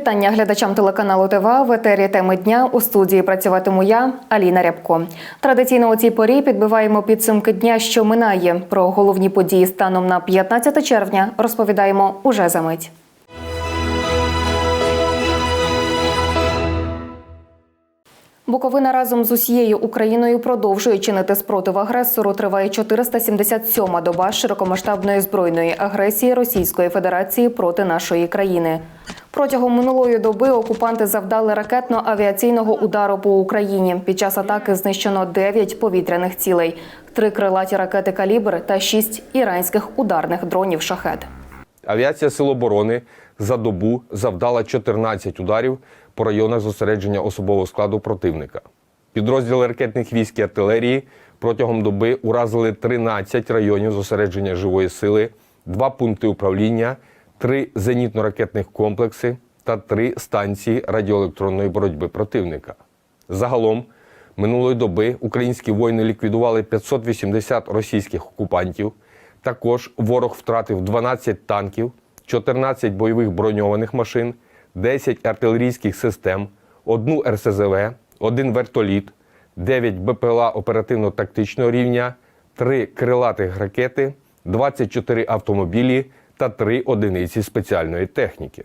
Вітання глядачам телеканалу ТВА в етері теми дня. У студії працюватиму я, Аліна Рябко. Традиційно у цій порі підбиваємо підсумки дня, що минає. Про головні події станом на 15 червня розповідаємо уже за мить. Буковина разом з усією Україною продовжує чинити спротив агресору. Триває 477-ма доба широкомасштабної збройної агресії Російської Федерації проти нашої країни. Протягом минулої доби окупанти завдали ракетно-авіаційного удару по Україні. Під час атаки знищено 9 повітряних цілей, три крилаті ракети калібр та 6 іранських ударних дронів шахет. Авіація Сил оборони за добу завдала 14 ударів по районах зосередження особового складу противника. Підрозділи ракетних військ і артилерії протягом доби уразили 13 районів зосередження живої сили, два пункти управління, три зенітно-ракетних комплекси та три станції радіоелектронної боротьби противника. Загалом минулої доби українські воїни ліквідували 580 російських окупантів. Також ворог втратив 12 танків, 14 бойових броньованих машин, 10 артилерійських систем, одну РСЗВ, один вертоліт, 9 БПЛА оперативно-тактичного рівня, 3 крилатих ракети, 24 автомобілі та 3 одиниці спеціальної техніки.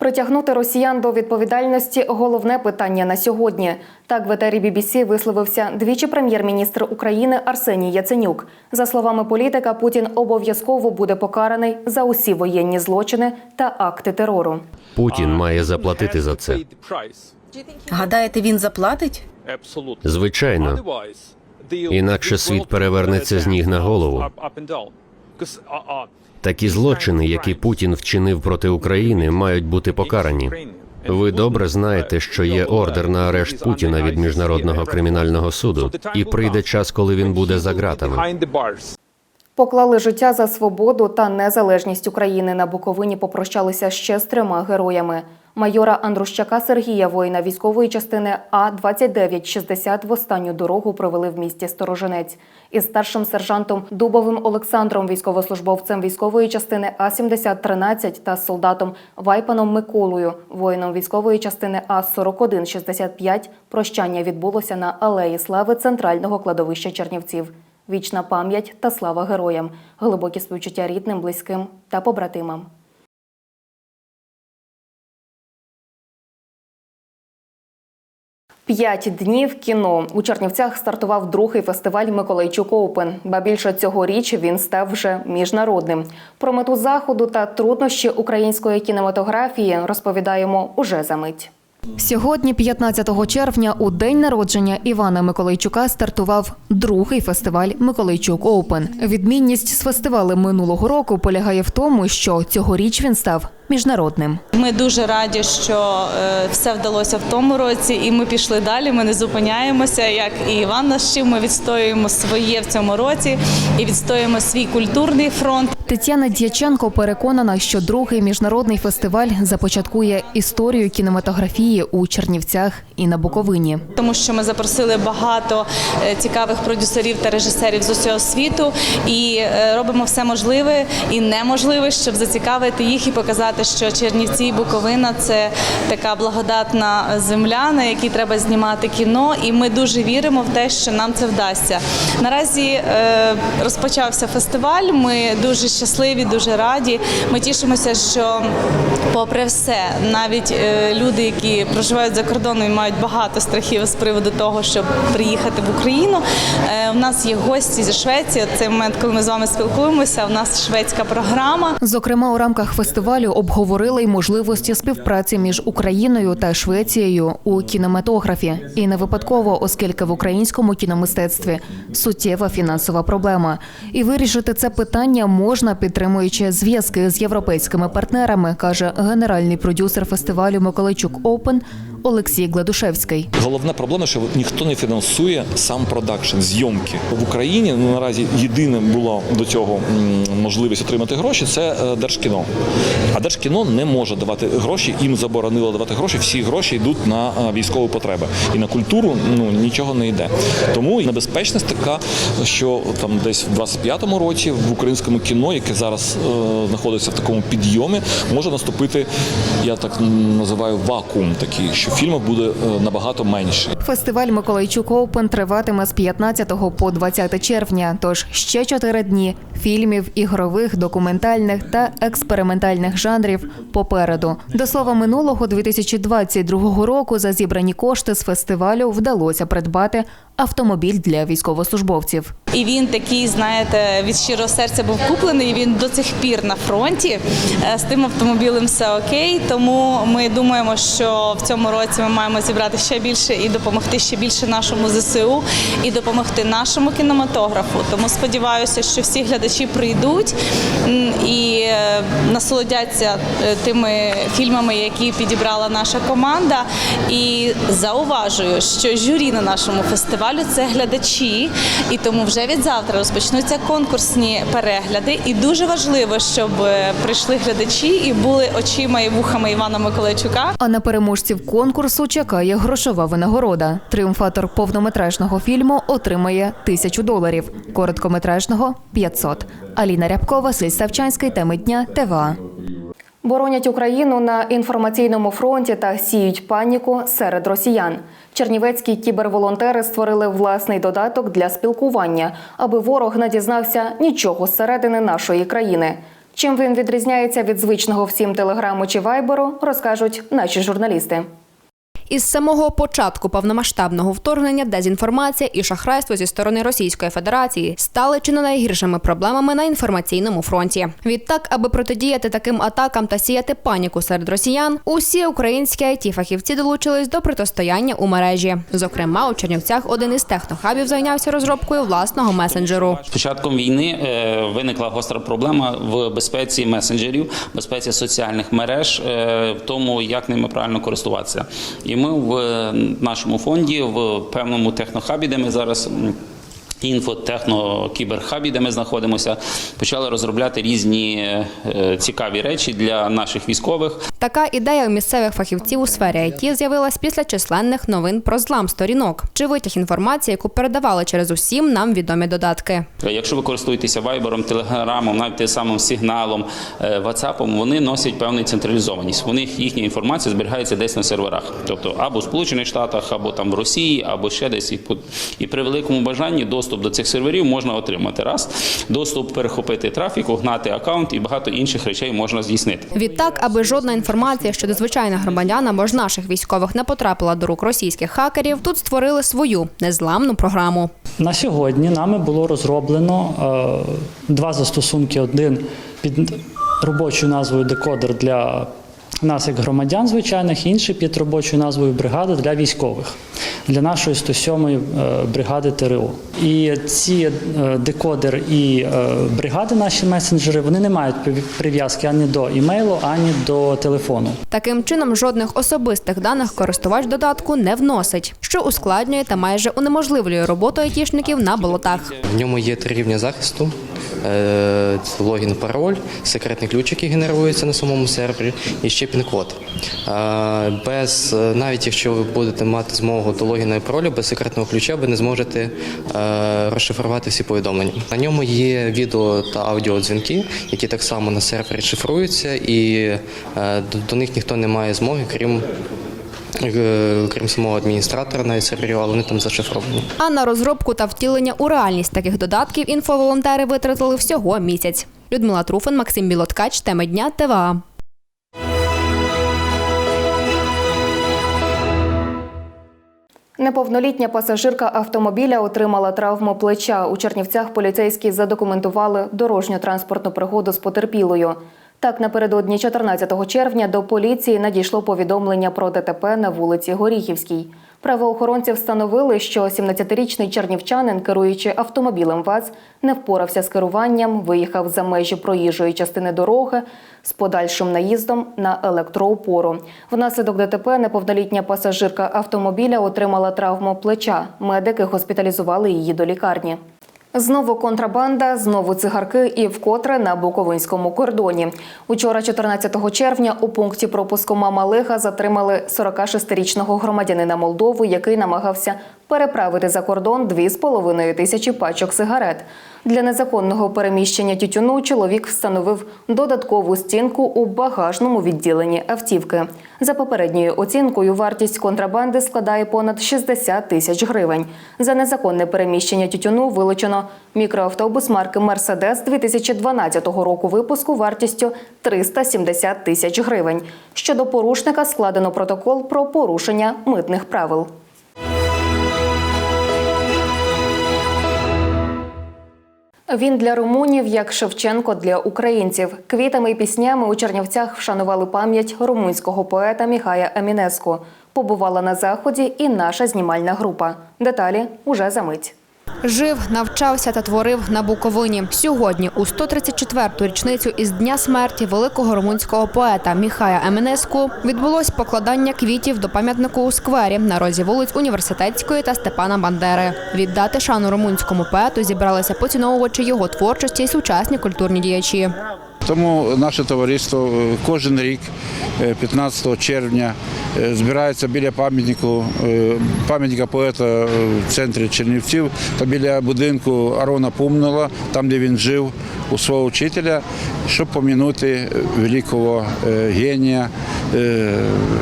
Притягнути росіян до відповідальності головне питання на сьогодні. Так в етері BBC висловився двічі прем'єр-міністр України Арсеній Яценюк. За словами політика, Путін обов'язково буде покараний за усі воєнні злочини та акти терору. Путін має заплатити за це. Гадаєте, він заплатить? Звичайно. Інакше світ перевернеться з ніг на голову. Такі злочини, які Путін вчинив проти України, мають бути покарані. Ви добре знаєте, що є ордер на арешт Путіна від міжнародного кримінального суду, і прийде час, коли він буде за ґратами. Поклали життя за свободу та незалежність України на Буковині. Попрощалися ще з трьома героями. Майора Андрущака Сергія, воїна військової частини А 2960 в останню дорогу провели в місті Сторожинець. Із старшим сержантом Дубовим Олександром, військовослужбовцем військової частини А 7013 та солдатом Вайпаном Миколою, воїном військової частини А 4165 Прощання відбулося на алеї слави центрального кладовища Чернівців. Вічна пам'ять та слава героям, глибокі співчуття рідним, близьким та побратимам. П'ять днів кіно у Чернівцях стартував другий фестиваль Миколайчук Оупен. Ба більше цьогоріч він став вже міжнародним. Про мету заходу та труднощі української кінематографії розповідаємо уже за мить. Сьогодні, 15 червня, у день народження Івана Миколайчука стартував другий фестиваль Миколайчук Оупен. Відмінність з фестивалем минулого року полягає в тому, що цьогоріч він став міжнародним. Ми дуже раді, що е, все вдалося в тому році, і ми пішли далі. Ми не зупиняємося. Як і Іван вчив, ми відстоюємо своє в цьому році і відстоюємо свій культурний фронт. Тетяна Дяченко переконана, що другий міжнародний фестиваль започаткує історію кінематографії у Чернівцях і на Буковині. Тому що ми запросили багато е, цікавих продюсерів та режисерів з усього світу і е, робимо все можливе і неможливе, щоб зацікавити їх і показати, що Чернівці і Буковина це така благодатна земля, на якій треба знімати кіно. І ми дуже віримо в те, що нам це вдасться. Наразі е, розпочався фестиваль. Ми дуже щасливі, дуже раді. Ми тішимося, що попри все, навіть е, люди, які проживають за кордоном і мають багато страхів з приводу того, щоб приїхати в Україну. е, У нас є гості зі Швеції. Цей момент, коли ми з вами спілкуємося. У нас шведська програма. Зокрема, у рамках фестивалю обговорили й можливості співпраці між Україною та Швецією у кінематографі. І не випадково, оскільки в українському кіномистецтві суттєва фінансова проблема. І вирішити це питання можна, підтримуючи зв'язки з європейськими партнерами, каже генеральний продюсер фестивалю Миколайчук Оупен Олексій Гладушевський. Головна проблема, що ніхто не фінансує сам продакшн, зйомки в Україні. Ну наразі єдине було до цього можливість отримати гроші. Це е, держкіно. А держкіно не може давати гроші. Їм заборонило давати гроші. Всі гроші йдуть на е, військові потреби і на культуру. Ну нічого не йде. Тому небезпечність така, що там десь в 25-му році в українському кіно, яке зараз е, знаходиться в такому підйомі, може наступити. Я так називаю вакуум, такий, що фільмів буде е, набагато менше. Фестиваль Миколайчук Оупен триватиме з 15 по 20 червня. Тож ще чотири дні фільмів, ігрових, документальних та експериментальних жанрів попереду. До слова, минулого 2022 року за зібрані кошти з фестивалю вдалося придбати автомобіль для військовослужбовців. І він такий, знаєте, від щирого серця був куплений. Він до цих пір на фронті. Е, З тим автомобілем все окей. Тому ми думаємо, що в цьому році ми маємо зібрати ще більше і допомогти ще більше нашому ЗСУ і допомогти нашому кінематографу. Тому сподіваюся, що всі глядачі прийдуть і е, насолодяться е, тими фільмами, які підібрала наша команда. І зауважую, що журі на нашому фестивалю це глядачі, і тому вже від завтра розпочнуться конкурсні перегляди. І дуже важливо, щоб е, прийшли глядачі і були очима і вухами Івана Миколайчука. А на переможців конкурсу чекає грошова винагорода. Тріумфатор повнометражного фільму отримає тисячу доларів, короткометражного 500. Аліна Рябкова, Василь Ставчанський, теми дня ТВА. Боронять Україну на інформаційному фронті та сіють паніку серед росіян. Чернівецькі кіберволонтери створили власний додаток для спілкування, аби ворог не дізнався нічого зсередини нашої країни. Чим він відрізняється від звичного всім телеграму чи вайберу, розкажуть наші журналісти. Із самого початку повномасштабного вторгнення дезінформація і шахрайство зі сторони Російської Федерації стали чи не найгіршими проблемами на інформаційному фронті. Відтак, аби протидіяти таким атакам та сіяти паніку серед росіян, усі українські it фахівці долучились до протистояння у мережі. Зокрема, у Чернівцях один із технохабів зайнявся розробкою власного месенджеру. З початком війни е, виникла гостра проблема в безпеці месенджерів, безпеці соціальних мереж, е, в тому, як ними правильно користуватися. І ми в е, нашому фонді, в певному технохабі, де ми зараз. м, Інфотехно-кіберхабі, де ми знаходимося, почали розробляти різні е, цікаві речі для наших військових. Така ідея у місцевих фахівців у сфері IT з'явилась після численних новин про злам сторінок чи витяг інформації, яку передавали через усім нам відомі додатки. Якщо ви користуєтеся вайбером, телеграмом, навіть тим самим сигналом, е, ватсапом, вони носять певну централізованість. У них їхня інформація зберігається десь на серверах, тобто або в Сполучених Штатах, або там в Росії, або ще десь. І при великому бажанні доступ до цих серверів можна отримати раз, доступ перехопити трафік, угнати аккаунт і багато інших речей можна здійснити. Відтак, аби жодна інформація щодо звичайних громадян або ж наших військових не потрапила до рук російських хакерів, тут створили свою незламну програму. На сьогодні нами було розроблено е, два застосунки: один під робочою назвою декодер для нас, як громадян звичайних, інший під робочою назвою бригада для військових, для нашої 107-ї е, бригади ТРО. І ці е, декодер і е, бригади, наші месенджери, вони не мають прив'язки ані до імейлу, ані до телефону. Таким чином, жодних особистих даних користувач додатку не вносить, що ускладнює та майже унеможливлює роботу айтішників на болотах. В ньому є три рівня захисту: логін, пароль, секретний ключ, який генерується на самому сервері, і ще пін-код. Е, Без е, навіть якщо ви будете мати змогу до логіна і паролю, без секретного ключа ви не зможете е, розшифрувати всі повідомлення. На ньому є відео та аудіодзвінки, які так само на сервері шифруються, і е, до них ніхто не має змоги, крім. Е, Крім самого адміністратора навіть серверів, але вони там зашифровані. А на розробку та втілення у реальність таких додатків інфоволонтери витратили всього місяць. Людмила Труфан, Максим Білоткач, теми дня ТВА. Неповнолітня пасажирка автомобіля отримала травму плеча. У Чернівцях поліцейські задокументували дорожньо-транспортну пригоду з потерпілою. Так, напередодні 14 червня до поліції надійшло повідомлення про ДТП на вулиці Горіхівській. Правоохоронці встановили, що 17-річний чернівчанин, керуючи автомобілем ВАЗ, не впорався з керуванням, виїхав за межі проїжджої частини дороги з подальшим наїздом на електроопору. Внаслідок ДТП неповнолітня пасажирка автомобіля отримала травму плеча. Медики госпіталізували її до лікарні. Знову контрабанда, знову цигарки і вкотре на Буковинському кордоні. Учора, 14 червня, у пункті пропуску Мама Лига затримали 46-річного громадянина Молдови, який намагався переправити за кордон 2,5 тисячі пачок сигарет. Для незаконного переміщення тютюну чоловік встановив додаткову стінку у багажному відділенні автівки. За попередньою оцінкою, вартість контрабанди складає понад 60 тисяч гривень. За незаконне переміщення тютюну вилучено мікроавтобус марки Мерседес 2012 року випуску вартістю 370 тисяч гривень. Щодо порушника складено протокол про порушення митних правил. Він для румунів, як Шевченко для українців. Квітами і піснями у Чернівцях вшанували пам'ять румунського поета Міхая Емінеску. Побувала на заході і наша знімальна група. Деталі уже за мить. Жив, навчався та творив на Буковині. Сьогодні, у 134-ту річницю із дня смерті великого румунського поета Міхая Еменеску, відбулось покладання квітів до пам'ятнику у сквері на розі вулиць Університетської та Степана Бандери. Віддати шану румунському поету зібралися поціновувачі його творчості і сучасні культурні діячі. Тому наше товариство е, кожен рік, е, 15 червня, е, збирається біля пам'ятнику, е, пам'ятника поета е, в центрі Чернівців та біля будинку Арона Пумнула, там де він жив у свого вчителя, щоб помінути великого е, генія, е,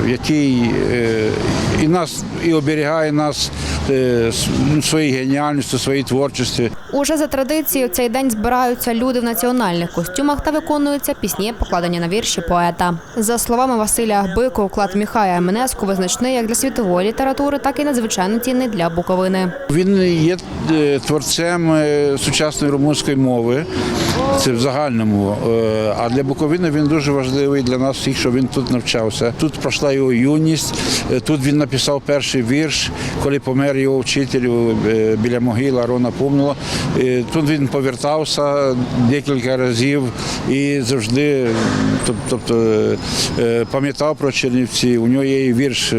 який е, і нас і оберігає нас е, ну, своєю геніальністю, своєю творчістю. Уже за традицією цей день збираються люди в національних костюмах та виконуються пісні, покладені на вірші поета. За словами Василя Бико, уклад Міхая Еменеску визначний як для світової літератури, так і надзвичайно цінний для Буковини. Він є е, творцем е, сучасної румунської мови. Це в загальному. Е, А для Буковини він дуже важливий для нас всіх, що він тут навчався. Тут пройшла його юність. е, Тут він написав перший вірш, коли помер його вчитель е, біля могили Арона Пумнула. Е, Тут він повертався декілька разів і завжди, тобто, пам'ятав про Чернівці. У нього є і вірш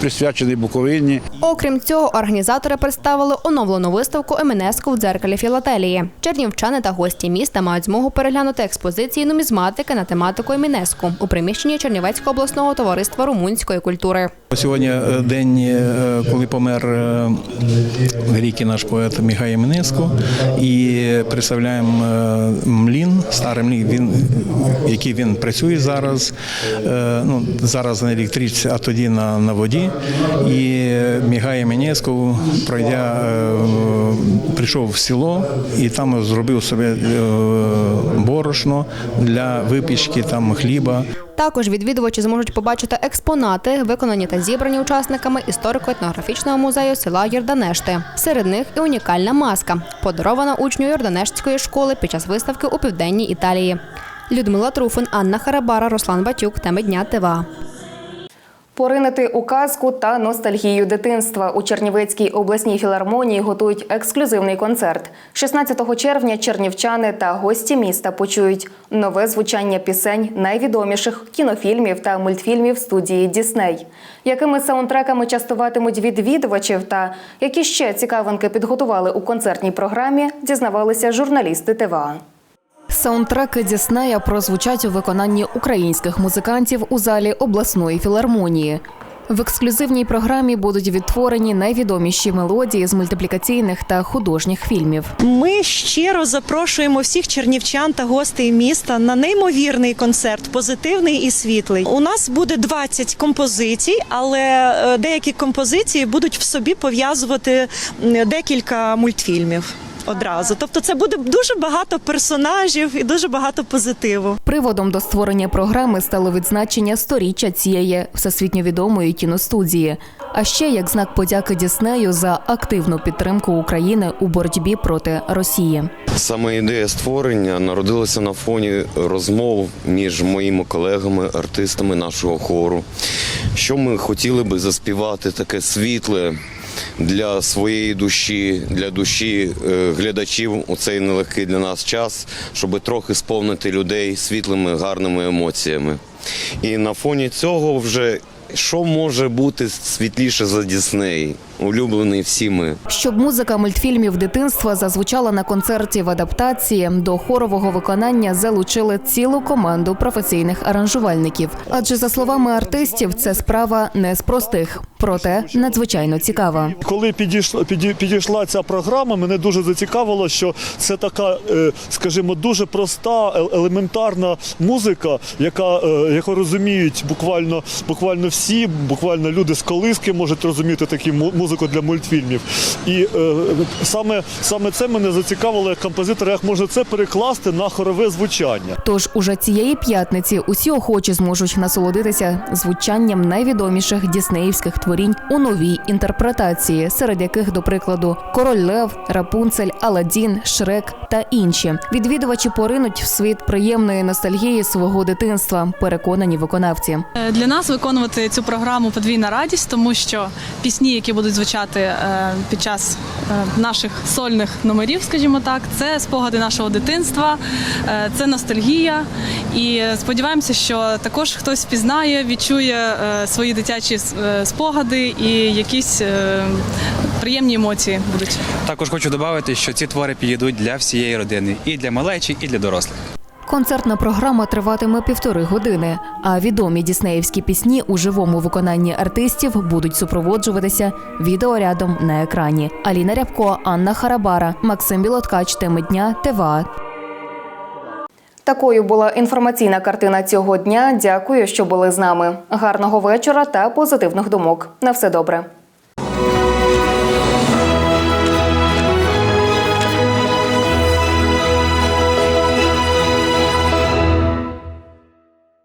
присвячений Буковині. Окрім цього, організатори представили оновлену виставку Еменеску в дзеркалі філателії. Чернівчани та гості міста мають змогу переглянути експозиції нумізматики на тематику Емінеску у приміщенні Чернівецького обласного товариства румунської культури. Сьогодні е, день, е, коли помер великий наш поет Міхай Менеско, і представляємо е, млін, старий млін, він, який він працює зараз. Ну, зараз на електричці, а тоді на, на воді. І Міхай Менеско, пройдя, прийшов в село і там зробив собі борошно для випічки там хліба. Також відвідувачі зможуть побачити експонати, виконані та зібрані учасниками історико-етнографічного музею села Йорданешти. Серед них і унікальна маска, подарована учню Йорданештської школи під час виставки у південній Італії. Людмила Труфин, Анна Харабара, Руслан Батюк. Теми дня ТВА. Поринити у казку та ностальгію дитинства у Чернівецькій обласній філармонії готують ексклюзивний концерт. 16 червня чернівчани та гості міста почують нове звучання пісень найвідоміших кінофільмів та мультфільмів студії Дісней. Якими саундтреками частуватимуть відвідувачів та які ще цікавинки підготували у концертній програмі, дізнавалися журналісти ТВА. Саундтреки Діснея прозвучать у виконанні українських музикантів у залі обласної філармонії. В ексклюзивній програмі будуть відтворені найвідоміші мелодії з мультиплікаційних та художніх фільмів. Ми щиро запрошуємо всіх чернівчан та гостей міста на неймовірний концерт, позитивний і світлий. У нас буде 20 композицій, але е, деякі композиції будуть в собі пов'язувати декілька мультфільмів. Одразу. Тобто, це буде дуже багато персонажів і дуже багато позитиву. Приводом до створення програми стало відзначення сторіччя цієї всесвітньо відомої кіностудії. А ще як знак подяки Діснею за активну підтримку України у боротьбі проти Росії. Саме ідея створення народилася на фоні розмов між моїми колегами, артистами нашого хору. Що ми хотіли би заспівати таке світле для своєї душі, для душі е, глядачів у цей нелегкий для нас час, щоб трохи сповнити людей світлими, гарними емоціями. І на фоні цього вже що може бути світліше за Дісней, улюблений всіми. Щоб музика мультфільмів дитинства зазвучала на концерті в адаптації, до хорового виконання залучили цілу команду професійних аранжувальників. Адже за словами артистів, це справа не з простих, проте надзвичайно цікава. Коли підійшла, піді- підійшла ця програма, мене дуже зацікавило, що це така, е, скажімо, дуже проста, е- елементарна музика, яка, е, яку розуміють буквально, буквально всі, буквально люди з колиски можуть розуміти таку му- музику для мультфільмів. І е, саме, саме це мене зацікавило як композитора, як можна це перекласти на хорове звучання. Тож уже цієї п'ятниці усі охочі зможуть насолодитися звучанням найвідоміших діснеївських творінь у новій інтерпретації, серед яких, до прикладу, Король Лев, Рапунцель, Аладдін, Шрек та інші. Відвідувачі поринуть в світ приємної ностальгії свого дитинства, переконані виконавці. Е, Для нас виконувати цю програму подвійна радість, тому що пісні, які будуть звучати е, під час е, наших сольних номерів, скажімо так, це спогади нашого дитинства, е, це ностальгія. І сподіваємося, що також хтось впізнає, відчує свої дитячі спогади і якісь приємні емоції будуть. Також хочу додати, що ці твори підійдуть для всієї родини, і для малечі, і для дорослих. Концертна програма триватиме півтори години, а відомі діснеївські пісні у живому виконанні артистів будуть супроводжуватися відеорядом на екрані. Аліна Рябко, Анна Харабара, Максим Білоткач, теми дня, ТВА. Такою була інформаційна картина цього дня. Дякую, що були з нами. Гарного вечора та позитивних думок. На все добре.